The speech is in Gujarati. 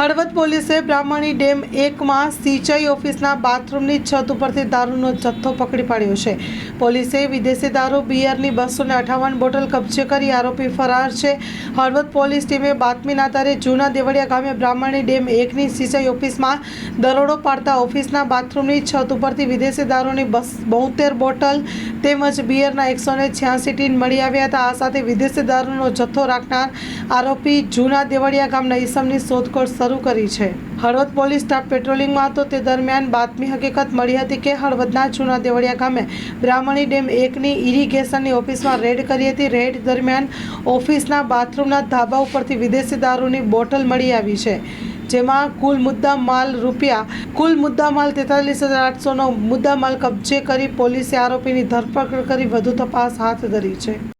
હળવદ પોલીસે બ્રાહ્મણી ડેમ એકમાં સિંચાઈ ઓફિસના બાથરૂમની છત ઉપરથી દારૂનો જથ્થો પકડી પાડ્યો છે. પોલીસે વિદેશી દારૂ, બિયરની બસો ને બોટલ કબજે કરી આરોપી ફરાર છે. હળવદ પોલીસ ટીમે બાતમીના આધારે જૂના દેવળિયા ગામે બ્રાહ્મણી ડેમ એકની સિંચાઈ ઓફિસમાં દરોડો પાડતા ઓફિસના બાથરૂમની છત ઉપરથી વિદેશી દારૂની બસ બોતેર બોટલ તેમજ બિયરના એકસો છ્યાસી ટીન મળી આવ્યા હતા. આ સાથે વિદેશી દારૂનો જથ્થો રાખનાર આરોપી જૂના દેવળિયા ગામના ઈસમની શોધખોળ કરી છે. હળવદ પોલીસ સ્ટાફ પેટ્રોલિંગમાં હતો. તે દરમિયાન બાતમી હકીકત મળી હતી કે હળવદના જૂના દેવળિયા ગામે બ્રાહ્મણી ડેમ એકની ઇરિગેશનની ઓફિસમાં રેડ કરી હતી. રેડ દરમિયાન ઓફિસના બાથરૂમના ધાબા ઉપરથી વિદેશી દારૂની બોટલ મળી આવી છે, જેમાં કુલ મુદ્દા માલ રૂપિયા કુલ મુદ્દા માલ તેતાલીસ હજાર આઠસોનો મુદ્દા માલ કબજે કરી પોલીસે આરોપીની ધરપકડ કરી વધુ તપાસ હાથ ધરી છે.